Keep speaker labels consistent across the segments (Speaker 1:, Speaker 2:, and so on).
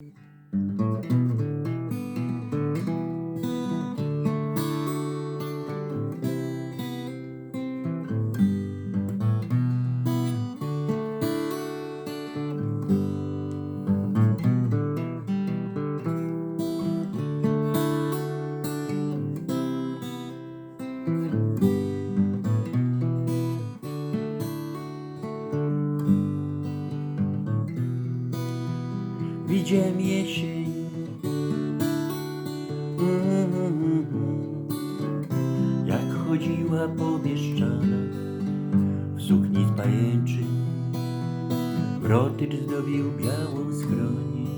Speaker 1: Thank you. Widziałem jesień Jak chodziła po W sukni z pajęczy Wrotycz zdobił białą skronię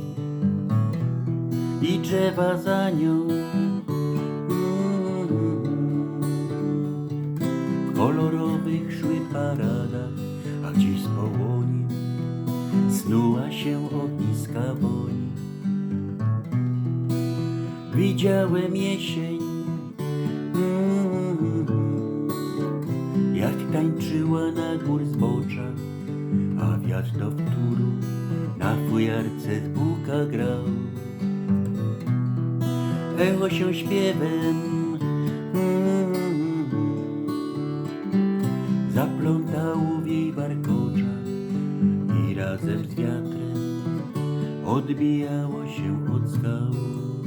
Speaker 1: I drzewa za nią. W kolorowych szły paradach A gdzieś z połoni Snuła się ogniska woni Widziałem jesień mm, Jak tańczyła na gór zbocza A wiatr do wtóru Na fujarce z buka grał. Echo się śpiewem odbijało się od skał.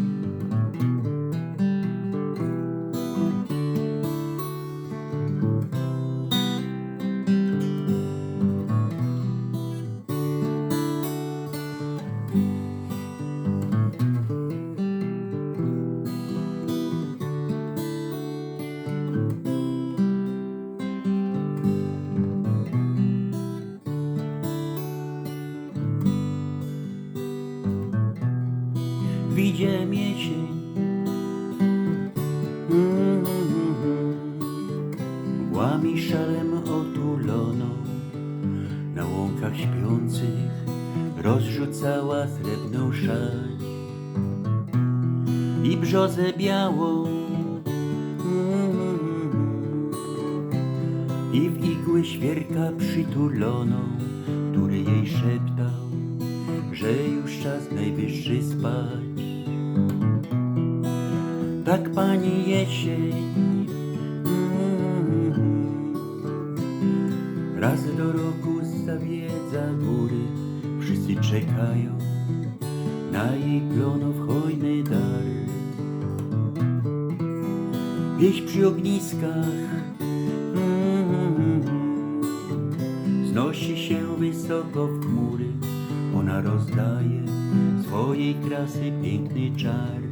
Speaker 1: Widziałem jesień Mm, Mgłami szalem otuloną Na łąkach śpiących Rozrzucała srebrną szać I brzozę białą. I w igły świerka przytuloną Który jej szeptał że już czas najwyższy spać. Tak pani jesień. Mm, raz do roku zawiedza góry, wszyscy czekają na jej plonów hojny dar. Wieś przy ogniskach. Mm, Znosi się wysoko w chmury, ona rozdaje swojej krasy piękny czar.